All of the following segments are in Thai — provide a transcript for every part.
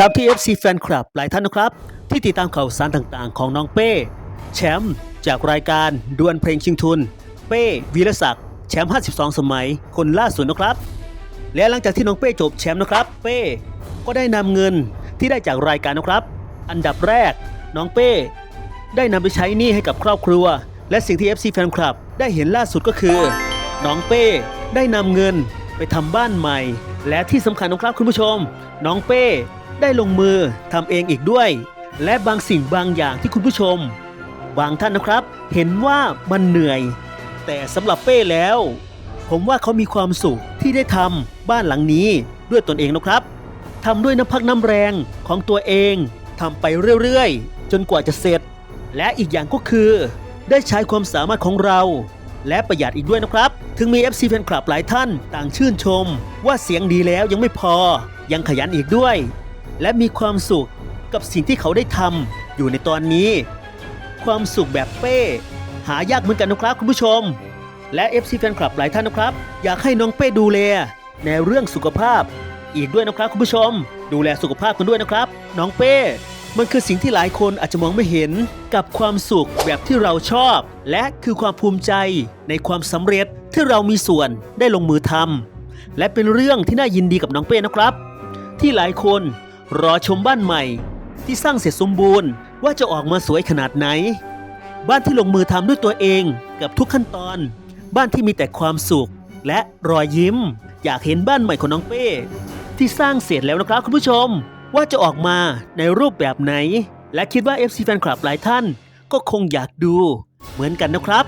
ตามที่ FC แฟนคลับหลายท่านนะครับ ที่ติดตามข่าวสารต่างๆ ของน้องเป้ แชมป์จากรายการดวลเพลงชิงทุน เป้วีรศักดิ์แชมป์ 52 สมัย คนล่าสุดนะครับ และหลังจากที่น้องเป้จบแชมป์นะครับ เป้ก็ได้นำเงินที่ได้จากรายการนะครับ อันดับแรกน้องเป้ ได้นำไปใช้หนี้ให้กับครอบครัว และสิ่งที่ FC แฟนคลับได้เห็นล่าสุดก็คือ น้องเป้ได้นำเงินไปทำบ้านใหม่ และที่สำคัญนะครับคุณผู้ชม น้องเป้ ได้ลงมือทำเองอีกด้วย และบางสิ่งบางอย่างที่คุณผู้ชม บางท่านนะครับ เห็นว่ามันเหนื่อย แต่สำหรับเป้แล้ว ผมว่าเขามีความสุขที่ได้ทำบ้านหลังนี้ด้วยตนเองนะครับทำด้วยน้ำพักน้ำแรงของตัวเองทำไปเรื่อยๆ จนกว่าจะเสร็จ และอีกอย่างก็คือ ได้ใช้ความสามารถของเรา และประหยัดอีกด้วยนะครับ ถึงมี FC แฟนคลับหลายท่านต่างชื่นชม ว่าเสียงดีแล้วยังไม่พอยังขยันอีกด้วย และมีความสุขกับสิ่งที่เขาได้ทำอยู่ในตอนนี้ ความสุขแบบเป้ หายากเหมือนกันนะครับคุณผู้ชม และ FC แฟนคลับหลายท่านนะครับ อยากให้น้องเป้ดูแลในเรื่องสุขภาพ อีกด้วยนะครับคุณผู้ชม ดูแลสุขภาพกันด้วยนะครับ น้องเป้ มันคือสิ่งที่หลายคนอาจจะมองไม่เห็นกับความสุขแบบที่เราชอบ และคือความภูมิใจในความสำเร็จที่เรามีส่วนได้ลงมือทำและเป็นเรื่องที่น่ายินดีกับน้องเป้นะครับ ที่หลายคน รอชมบ้านใหม่ ที่สร้างเสร็จสมบูรณ์ว่าจะออกมาสวยขนาดไหน บ้านที่ลงมือทำด้วยตัวเองกับทุกขั้นตอน บ้านที่มีแต่ความสุข และรอยยิ้ม อยากเห็นบ้านใหม่ของน้องเป้ ที่สร้างเสร็จแล้วนะครับคุณผู้ชม ว่าจะออกมาในรูปแบบไหน และคิดว่า FC แฟนคลับหลายท่าน ก็คงอยากดู เหมือนกันนะครับ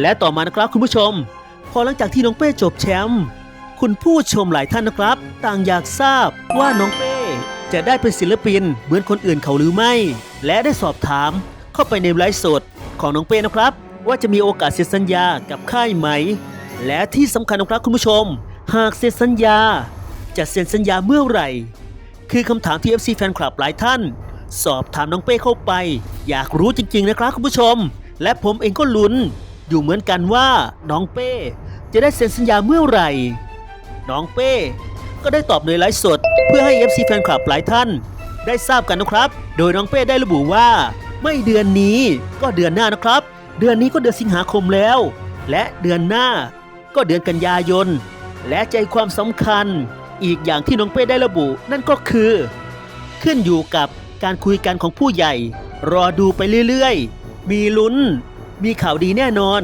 และต่อมานะครับคุณผู้ชม พอหลังจากที่น้องเป้จบแชมป์คุณผู้ชมหลายท่านนะครับ ต่างอยากทราบว่าน้องเป้ จะได้เป็นศิลปินเหมือนคนอื่นเขาหรือไม่ และได้สอบถามเข้าไปในไลฟ์สดของน้องเป้นะครับ ว่าจะมีโอกาสเซ็นสัญญากับค่ายไหม และที่สำคัญนะครับคุณผู้ชม หากเซ็นสัญญา จะเซ็นสัญญาเมื่อไหร่ คือคำถามที่ FC แฟนคลับหลายท่าน สอบถามน้องเป้เข้าไป อยากรู้จริง ๆ นะครับคุณผู้ชม และผมเองก็ลุ้น อยู่เหมือนกันว่าน้องเป้จะได้เซ็นสัญญาเมื่อไหร่ น้องเป้ก็ได้ตอบในไลฟ์สด เพื่อให้ FC แฟนคลับหลายท่าน ได้ทราบกันนะครับ โดยน้องเป้ได้ระบุว่า ไม่เดือนนี้ก็เดือนหน้านะครับ เดือนนี้ก็เดือนสิงหาคมแล้ว และเดือนหน้าก็เดือนกันยายน และใจความสำคัญ อีกอย่างที่น้องเป้ได้ระบุ นั่นก็คือ ขึ้นอยู่กับการคุยกันของผู้ใหญ่ รอดูไปเรื่อยๆ มีลุ้น มีข่าวดีแน่นอน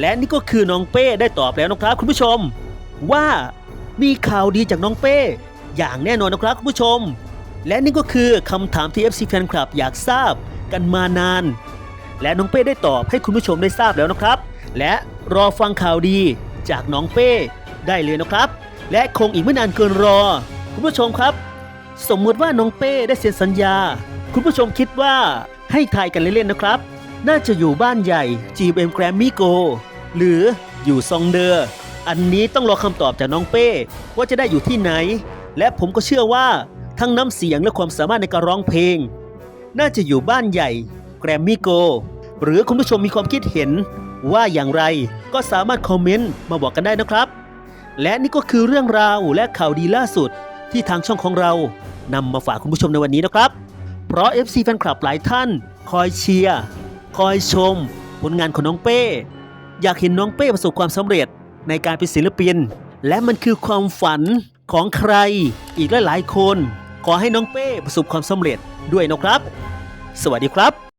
และนี่ก็คือน้องเป้ได้ตอบแล้วนะครับคุณผู้ชม ว่ามีข่าวดีจากน้องเป้ อย่างแน่นอนนะครับคุณผู้ชม และนี่ก็คือคำถามที่ FC แฟนคลับอยากทราบกันมานาน และน้องเป้ได้ตอบให้คุณผู้ชมได้ทราบแล้วนะครับ และรอฟังข่าวดีจากน้องเป้ได้เลยนะครับ และคงอีกไม่นานเกินรอ คุณผู้ชมครับ สมมติว่าน้องเป้ได้เซ็นสัญญา คุณผู้ชมคิดว่าให้ทายกันเล่นๆนะครับ น่าจะอยู่บ้านใหญ่ GM Grammy Go หรืออยู่ซองเดอร์อันนี้ต้องรอคำตอบจากน้องเป้ ว่าจะได้อยู่ที่ไหน และผมก็เชื่อว่าทั้งน้ำเสียงและความสามารถในการร้องเพลง น่าจะอยู่บ้านใหญ่แกรมมี่โก หรือคุณผู้ชมมีความคิดเห็นว่าอย่างไรก็สามารถคอมเมนต์มาบอกกันได้นะครับ และนี่ก็คือเรื่องราวและข่าวดีล่าสุดที่ทางช่องของเรานำมาฝากคุณผู้ชมในวันนี้นะครับ เพราะ FC แฟนคลับหลายท่าน คอยเชียร์คอยชม ผลงานของน้องเป้ อยากเห็นน้องเป้ประสบความสำเร็จในการเป็นศิลปิน และมันคือความฝัน ของใครอีกหลายๆคน ขอให้น้องเป้ประสบความสำเร็จด้วยนะครับ สวัสดีครับ